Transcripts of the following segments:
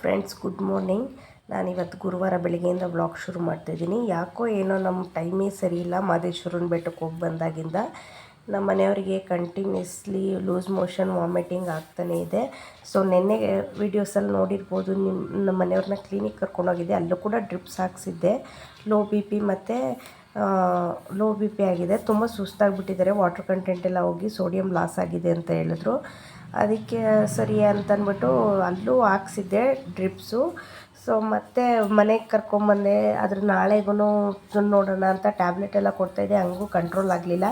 Friends good morning ನಾನಿವತ್ತು ಗುರುವಾರ ಬೆಳಗ್ಗೆಯಿಂದ ವ್ಲಾಗ್ ಶುರು ಮಾಡ್ತಾಯಿದ್ದೀನಿ ಯಾಕೋ ಏನೋ ನಮ್ಮ ಟೈಮೇ ಸರಿ ಇಲ್ಲ. ಮಾದೇಶ್ವರನ ಬೆಟ್ಟಕ್ಕೆ ಹೋಗಿ ಬಂದಾಗಿಂದ. ನಮ್ಮ ಮನೆಯವರಿಗೆ ಕಂಟಿನ್ಯೂಸ್ಲಿ ಲೂಸ್ ಮೋಷನ್ ವಾಮಿಟಿಂಗ್ ಆಗ್ತಾನೇ ಇದೆ. ಸೊ ನಿನ್ನೆ ವೀಡಿಯೋಸಲ್ಲಿ ನೋಡಿರ್ಬೋದು ನಿಮ್ಮ ನಮ್ಮ ಮನೆಯವ್ರನ್ನ ಕ್ಲಿನಿಕ್ ಕರ್ಕೊಂಡೋಗಿದ್ದೆ ಅಲ್ಲೂ ಕೂಡ ಡ್ರಿಪ್ಸ್ ಹಾಕ್ಸಿದ್ದೆ. ಲೋ ಬಿ ಪಿ ಮತ್ತು ಲೋ ಬಿ ಪಿ ಆಗಿದೆ. ತುಂಬ ಸುಸ್ತಾಗಿಬಿಟ್ಟಿದ್ದಾರೆ. ವಾಟರ್ ಕಂಟೆಂಟ್ ಎಲ್ಲ ಹೋಗಿ ಸೋಡಿಯಂ ಲಾಸ್ ಆಗಿದೆ ಅಂತ ಹೇಳಿದ್ರು. ಅದಕ್ಕೆ ಸರಿ ಅಂತಂದ್ಬಿಟ್ಟು ಅಲ್ಲೂ ಹಾಕ್ಸಿದ್ದೆ ಡ್ರಿಪ್ಸು ಸೊ ಮತ್ತೆ ಮನೆಗೆ ಕರ್ಕೊಂಬಂದೆ ಅದ್ರ ನಾಳೆಗೂ ನೋಡೋಣ ಅಂತ ಟ್ಯಾಬ್ಲೆಟ್ ಎಲ್ಲ ಕೊಡ್ತಾಯಿದ್ದೆ, ಹಂಗೂ ಕಂಟ್ರೋಲ್ ಆಗಲಿಲ್ಲ.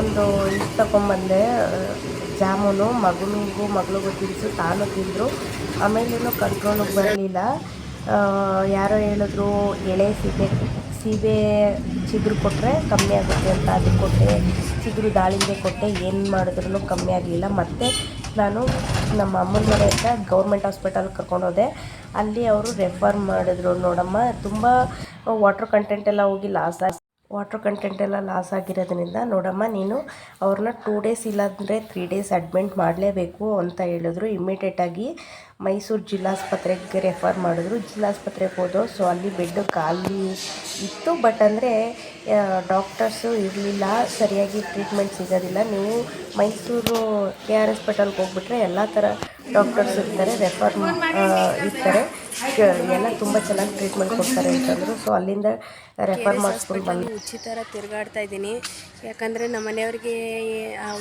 ಒಂದು ಇದು ತಗೊಂಬಂದೆ ಜಾಮೂನು, ಮಗನಿಗೂ ಮಗಳಿಗೂ ತಿನ್ಸು, ತಾನು ತಿಂದರು. ಆಮೇಲೇನು ಕಂಟ್ರೋಲಿಗೆ ಬರಲಿಲ್ಲ. ಯಾರೋ ಹೇಳಿದ್ರು, ಎಳೆ ಸೀಬೆ ಸೀಬೆ ಚಿಗುರು ಕೊಟ್ಟರೆ ಕಮ್ಮಿ ಆಗುತ್ತೆ ಅಂತ ಅದು ಕೊಟ್ಟೆ, ಚಿಗುರು ದಾಳಿಂಬೆ ಕೊಟ್ಟೆ, ಏನು ಮಾಡಿದ್ರೂ ಕಮ್ಮಿ ಆಗಲಿಲ್ಲ. ಮತ್ತು ನಾನು ನಮ್ಮ ಅಮ್ಮನ ಮನೆ ಹತ್ರ ಗೌರ್ಮೆಂಟ್ ಹಾಸ್ಪಿಟಲ್ಗೆ ಕರ್ಕೊಂಡೋದೆ. ಅಲ್ಲಿ ಅವರು ರೆಫರ್ ಮಾಡಿದ್ರು ನೋಡಮ್ಮ. ತುಂಬ ವಾಟ್ರ್ ಕಂಟೆಂಟ್ ಎಲ್ಲ ಹೋಗಿ ಲಾಸ್ ಆಗಿ ವಾಟ್ರ್ ಕಂಟೆಂಟ್ ಎಲ್ಲ ಲಾಸ್ ಆಗಿರೋದ್ರಿಂದ ನೋಡಮ್ಮ, ನೀನು ಅವ್ರನ್ನ ಟೂ ಡೇಸ್ ಇಲ್ಲಾಂದರೆ ತ್ರೀ ಡೇಸ್ ಅಡ್ಮಿಂಟ್ ಮಾಡಲೇಬೇಕು ಅಂತ ಹೇಳಿದ್ರು. ಇಮ್ಮಿಡಿಯೇಟಾಗಿ ಮೈಸೂರು ಜಿಲ್ಲಾಸ್ಪತ್ರೆಗೆ ರೆಫರ್ ಮಾಡಿದ್ರು. ಜಿಲ್ಲಾಸ್ಪತ್ರೆಗೆ ಹೋದೋ ಸೊ ಅಲ್ಲಿ ಬೆಡ್ ಖಾಲಿ ಇತ್ತು. ಬಟ್ ಅಂದರೆ ಡಾಕ್ಟರ್ಸು ಇರಲಿಲ್ಲ, ಸರಿಯಾಗಿ ಟ್ರೀಟ್ಮೆಂಟ್ ಸಿಗೋದಿಲ್ಲ. ನೀವು ಮೈಸೂರು ಕೆ ಆರ್ ಹಾಸ್ಪಿಟಲ್ಗೆ ಹೋಗ್ಬಿಟ್ರೆ ಎಲ್ಲ ಥರ ಡಾಕ್ಟರ್ಸ್ ಇರ್ತಾರೆ ರೆಫರ್ ಇರ್ತಾರೆ. ಎಲ್ಲ ತುಂಬ ಚೆನ್ನಾಗಿ ಟ್ರೀಟ್ಮೆಂಟ್ ಕೊಡ್ತಾರೆ ಅಂತಂದರು. ಸೊ ಅಲ್ಲಿಂದ ರೆಫರ್ ಮಾಡಿಸ್ಕೊಂಡು ಬಂದು ಉಚಿತರ ತಿರುಗಾಡ್ತಾ ಇದ್ದೀನಿ. ಯಾಕಂದರೆ ನಮ್ಮ ಮನೆಯವ್ರಿಗೆ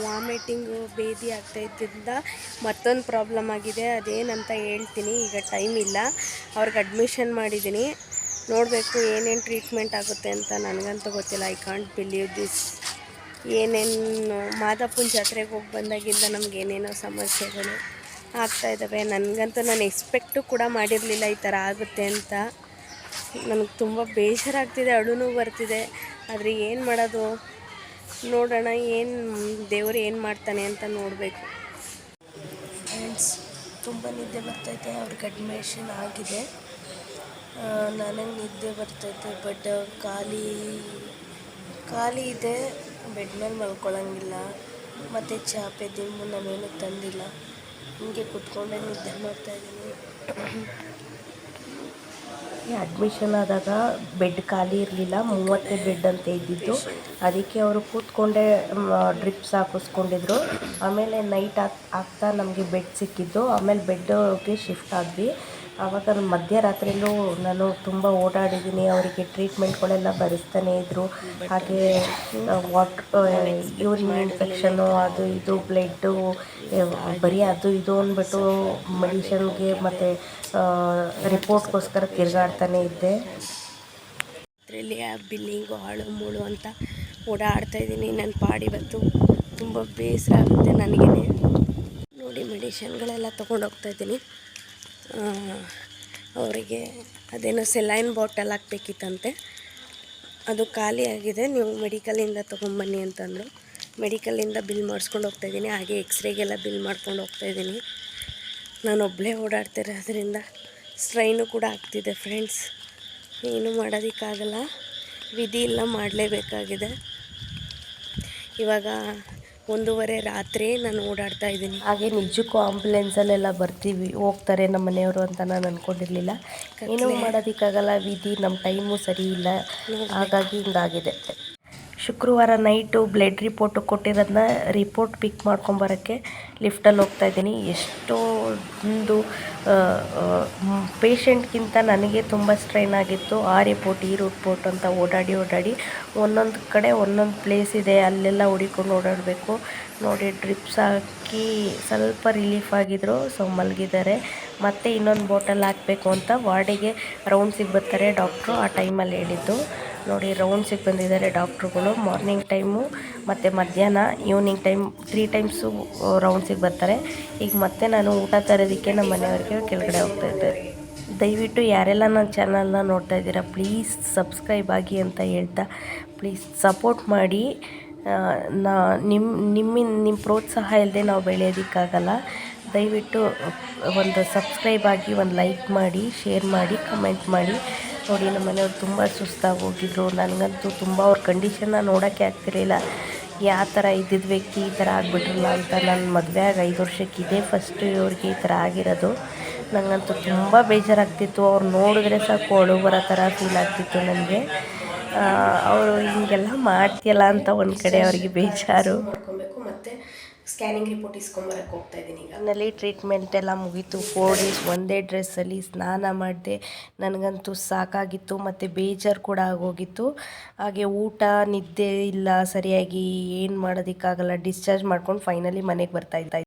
ವಾಮಿಟಿಂಗು ಬೇದಿ ಆಗ್ತಾ ಇದ್ದಿಂದ ಮತ್ತೊಂದು ಪ್ರಾಬ್ಲಮ್ ಆಗಿದೆ. ಅದೇನಂತ ಹೇಳ್ತೀನಿ. ಈಗ ಟೈಮ್ ಇಲ್ಲ. ಅವ್ರಿಗೆ ಅಡ್ಮಿಷನ್ ಮಾಡಿದ್ದೀನಿ. ನೋಡಬೇಕು ಏನೇನು ಟ್ರೀಟ್ಮೆಂಟ್ ಆಗುತ್ತೆ ಅಂತ ನನಗಂತೂ ಗೊತ್ತಿಲ್ಲ. ಐ ಕಾಂಟ್ ಬಿಲೀವ್ ದಿಸ್ ಏನೇನು ಮಾದಪ್ಪನ ಜಾತ್ರೆಗೆ ಹೋಗಿ ಬಂದಾಗಿಂದ ನಮ್ಗೆ ಏನೇನೋ ಸಮಸ್ಯೆಗಳು. ಆಗ್ತಾ ಇದ್ದಾವೆ. ನನಗಂತೂ ನಾನು ಎಕ್ಸ್ಪೆಕ್ಟು ಕೂಡ ಮಾಡಿರಲಿಲ್ಲ ಈ ಥರ ಆಗುತ್ತೆ ಅಂತ. ನನಗೆ ತುಂಬ ಬೇಜಾರಾಗ್ತಿದೆ, ಅಳುನು ಬರ್ತಿದೆ. ಆದರೆ ಏನು ಮಾಡೋದು? ನೋಡೋಣ, ಏನು ದೇವರು ಏನು ಮಾಡ್ತಾನೆ ಅಂತ ನೋಡಬೇಕು. ಫ್ರೆಂಡ್ಸ್ ತುಂಬ ನಿದ್ದೆ ಬರ್ತೈತೆ ಅವ್ರಿಗೆ ಅಡ್ಮಿಷನ್ ಆಗಿದೆ. ನನಗೆ ನಿದ್ದೆ ಬರ್ತೈತೆ, ಬಟ್ ಖಾಲಿ ಖಾಲಿ ಇದೆ. ಬೆಡ್ ಮೇಲೆ ಮಲ್ಕೊಳ್ಳೋಂಗಿಲ್ಲ ಮತ್ತು ಚಾಪೆ, ದಿಂಬು ನಮ್ಮೇನು ತಂದಿಲ್ಲ. ಹಿಂಗೆ ಕುತ್ಕೊಂಡೆ ನಿದ್ದೆ ಮಾಡ್ತಾಯಿದ್ದೀನಿ ಅಡ್ಮಿಷನ್ ಆದಾಗ ಬೆಡ್ ಖಾಲಿ ಇರಲಿಲ್ಲ ಮೂವತ್ತೇ ಬೆಡ್ ಅಂತ ಇದ್ದಿದ್ದು. ಅದಕ್ಕೆ ಅವರು ಕೂತ್ಕೊಂಡೇ ಡ್ರಿಪ್ಸ್ ಹಾಕಿಸ್ಕೊಂಡಿದ್ರು. ಆಮೇಲೆ ನೈಟ್ ಆಗ್ತಾ ನಮಗೆ ಬೆಡ್ ಸಿಕ್ಕಿದ್ದು. ಆಮೇಲೆ ಬೆಡ್ಗೆ ಶಿಫ್ಟ್ ಆದ್ವಿ. ಆವಾಗ ಮಧ್ಯರಾತ್ರಿಯಲ್ಲೂ ನಾನು ತುಂಬ ಓಡಾಡಿದ್ದೀನಿ, ಅವರಿಗೆ ಟ್ರೀಟ್ಮೆಂಟ್ಗಳೆಲ್ಲ ಬರೆಸ್ತಾನೆ ಇದ್ದರು ಹಾಗೆ ವಾಟ್ ಯೂರಿನ್ ಇನ್ಫೆಕ್ಷನ್ನು, ಅದು ಇದು, ಬ್ಲಡ್ಡು ಬರೀ ಅದು ಇದು ಅಂದ್ಬಿಟ್ಟು ಮೆಡಿಷನ್ಗೆ ಮತ್ತು ರಿಪೋರ್ಟ್ಗೋಸ್ಕರ ತಿರುಗಾಡ್ತಾನೆ ಇದ್ದೆ. ಅದರಲ್ಲಿ ಆ ಬಿಲ್ಲಿಂಗು ಹಾಳು ಮೂಳು ಅಂತ ಓಡಾಡ್ತಾ ಇದ್ದೀನಿ. ನನ್ನ ಪಾಡಿ ಬಂತು ತುಂಬ ಬೇಸರ ಆಗುತ್ತೆ ನನಗೇ ನೋಡಿ, ಮೆಡಿಷನ್ಗಳೆಲ್ಲ ತೊಗೊಂಡೋಗ್ತಾ ಇದ್ದೀನಿ. ಅವರಿಗೆ ಅದೇನೋ ಸೆಲೈನ್ ಬಾಟಲ್ ಹಾಕ್ಬೇಕಿತ್ತಂತೆ. ಅದು ಖಾಲಿ ಆಗಿದೆ, ನೀವು ಮೆಡಿಕಲಿಂದ ತೊಗೊಂಬನ್ನಿ ಅಂತಂದರು. ಮೆಡಿಕಲಿಂದ ಬಿಲ್ ಮಾಡಿಸ್ಕೊಂಡು ಹೋಗ್ತಾಯಿದ್ದೀನಿ ಹಾಗೆ ಎಕ್ಸ್ರೇಗೆಲ್ಲ ಬಿಲ್ ಮಾಡ್ಕೊಂಡು ಹೋಗ್ತಾಯಿದ್ದೀನಿ ನಾನು ಒಬ್ಬಳೇ ಓಡಾಡ್ತಿರೋದ್ರಿಂದ ಸ್ಟ್ರೈನು ಕೂಡ ಆಗ್ತಿದೆ ಫ್ರೆಂಡ್ಸ್ ಏನು ಮಾಡೋದಕ್ಕಾಗಲ್ಲ. ವಿಧಿ ಇಲ್ಲ ಮಾಡಲೇಬೇಕಾಗಿದೆ. ಇವಾಗ ಒಂದೂವರೆ ರಾತ್ರಿ ನಾನು ಓಡಾಡ್ತಾ ಇದ್ದೀನಿ. ಹಾಗೆ ನಿಜಕ್ಕೂ ಆಂಬುಲೆನ್ಸಲ್ಲೆಲ್ಲ ಬರ್ತೀವಿ ಹೋಗ್ತಾರೆ ನಮ್ಮ ಮನೆಯವರು ಅಂತ ನಾನು ಅಂದ್ಕೊಂಡಿರಲಿಲ್ಲ ಏನೂ ಮಾಡೋದಕ್ಕಾಗಲ್ಲ ವಿಧಿ ನಮ್ಮ ಟೈಮು ಸರಿ ಇಲ್ಲ. ಹಾಗಾಗಿ ಹಿಂಗಾಗಿದೆ. ಶುಕ್ರವಾರ ನೈಟು ಬ್ಲಡ್ ರಿಪೋರ್ಟು ಕೊಟ್ಟಿರೋದನ್ನ ರಿಪೋರ್ಟ್ ಪಿಕ್ ಮಾಡ್ಕೊಂಬರೋಕ್ಕೆ ಲಿಫ್ಟಲ್ಲಿ ಹೋಗ್ತಾ ಇದ್ದೀನಿ. ಎಷ್ಟೊಂದು ಪೇಷಂಟ್ಗಿಂತ ನನಗೆ ತುಂಬ ಸ್ಟ್ರೈನ್ ಆಗಿತ್ತು. ಆ ರಿಪೋರ್ಟ್, ಈ ರಿಪೋರ್ಟ್ ಅಂತ ಓಡಾಡಿ ಓಡಾಡಿ ಒಂದೊಂದು ಕಡೆ ಒಂದೊಂದು ಪ್ಲೇಸ್ ಇದೆ, ಅಲ್ಲೆಲ್ಲ ಹುಡಿಕೊಂಡು ಓಡಾಡಬೇಕು. ನೋಡಿ, ಡ್ರಿಪ್ಸ್ ಹಾಕಿ ಸ್ವಲ್ಪ ರಿಲೀಫ್ ಆಗಿದ್ರು, ಸೊ ಮಲಗಿದ್ದಾರೆ. ಮತ್ತು ಇನ್ನೊಂದು ಬಾಟಲ್ ಹಾಕಬೇಕು ಅಂತ ವಾರ್ಡಿಗೆ ರೌಂಡ್ಸಿಗೆ ಬರ್ತಾರೆ ಡಾಕ್ಟ್ರು, ಆ ಟೈಮಲ್ಲಿ ಹೇಳಿದ್ದು. ನೋಡಿ ರೌಂಡ್ಸಿಗೆ ಬಂದಿದ್ದಾರೆ ಡಾಕ್ಟ್ರುಗಳು. ಮಾರ್ನಿಂಗ್ ಟೈಮು ಮತ್ತು ಮಧ್ಯಾಹ್ನ ಈವ್ನಿಂಗ್ ಟೈಮ್ ತ್ರೀ ಟೈಮ್ಸು ರೌಂಡ್ಸಿಗೆ ಬರ್ತಾರೆ. ಈಗ ಮತ್ತೆ ನಾನು ಊಟ ತರೋದಕ್ಕೆ ನಮ್ಮ ಮನೆಯವ್ರಿಗೆ ಕೆಳಗಡೆ ಹೋಗ್ತಾ ಇದ್ದೆ. ದಯವಿಟ್ಟು ಯಾರೆಲ್ಲ ನನ್ನ ಚಾನಲ್ನ ನೋಡ್ತಾ ಇದ್ದೀರಾ ಪ್ಲೀಸ್ ಸಬ್ಸ್ಕ್ರೈಬ್ ಆಗಿ ಅಂತ ಹೇಳ್ತಾ ಪ್ಲೀಸ್ ಸಪೋರ್ಟ್ ಮಾಡಿ. ನಾ ನಿಮ್ಮ ನಿಮ್ಮಿಂದ ನಿಮ್ಮ ಪ್ರೋತ್ಸಾಹ ಇಲ್ಲದೆ ನಾವು ಬೆಳೆಯೋದಕ್ಕಾಗಲ್ಲ. ದಯವಿಟ್ಟು ಒಂದು ಸಬ್ಸ್ಕ್ರೈಬ್ ಆಗಿ, ಒಂದು ಲೈಕ್ ಮಾಡಿ ಶೇರ್ ಮಾಡಿ ಕಮೆಂಟ್ ಮಾಡಿ. ನೋಡಿ, ನಮ್ಮ ಮನೆಯವ್ರು ತುಂಬ ಸುಸ್ತಾಗಿ ಹೋಗಿದ್ರು. ನನಗಂತೂ ತುಂಬ ಅವ್ರ ಕಂಡೀಷನ್ನ ನೋಡೋಕ್ಕೆ ಆಗ್ತಿರಲಿಲ್ಲ. ಯಾವ ಥರ ಇದ್ದಿದ್ದ ವ್ಯಕ್ತಿ ಈ ಥರ ಆಗಿಬಿಟ್ರಲ್ಲ ಅಂತ ನನ್ನ ಮದುವೆ ಆಗಿ ಐದು ವರ್ಷಕ್ಕೆ ಇದೇ ಫಸ್ಟು ಇವ್ರಿಗೆ ಈ ಥರ ಆಗಿರೋದು. ನನಗಂತೂ ತುಂಬ ಬೇಜಾರಾಗ್ತಿತ್ತು. ಅವ್ರು ನೋಡಿದ್ರೆ ಸಾಕು ಅಳು ಬರೋ ಥರ ಫೀಲ್ ಆಗ್ತಿತ್ತು ನನಗೆ. ಅವರು ಹಿಂಗೆಲ್ಲ ಮಾಡ್ತೀಯಲ್ಲ ಅಂತ ಒಂದು ಕಡೆ ಅವರಿಗೆ ಬೇಜಾರು. ಸ್ಕ್ಯಾನಿಂಗ್ ರಿಪೋರ್ಟ್ ಇಸ್ಕೊಂಬರಕ್ಕೆ ಹೋಗ್ತಾ ಇದ್ದೀನಿ ಈಗ. ನಲ್ಲಿ ಟ್ರೀಟ್ಮೆಂಟ್ ಎಲ್ಲ ಮುಗೀತು. ಫೋರ್ ಡೇಸ್ ಒಂದೇ ಡ್ರೆಸ್ಸಲ್ಲಿ ಸ್ನಾನ ಮಾಡಿದೆ. ನನಗಂತೂ ಸಾಕಾಗಿತ್ತು. ಮತ್ತು ಬೇಜಾರು ಕೂಡ ಆಗೋಗಿತ್ತು. ಹಾಗೆ ಊಟ, ನಿದ್ದೆ ಇಲ್ಲ ಸರಿಯಾಗಿ ಏನು ಮಾಡೋದಕ್ಕಾಗಲ್ಲ. ಡಿಸ್ಚಾರ್ಜ್ ಮಾಡ್ಕೊಂಡು ಫೈನಲಿ ಮನೆಗೆ ಬರ್ತಾ ಇದ್ದ.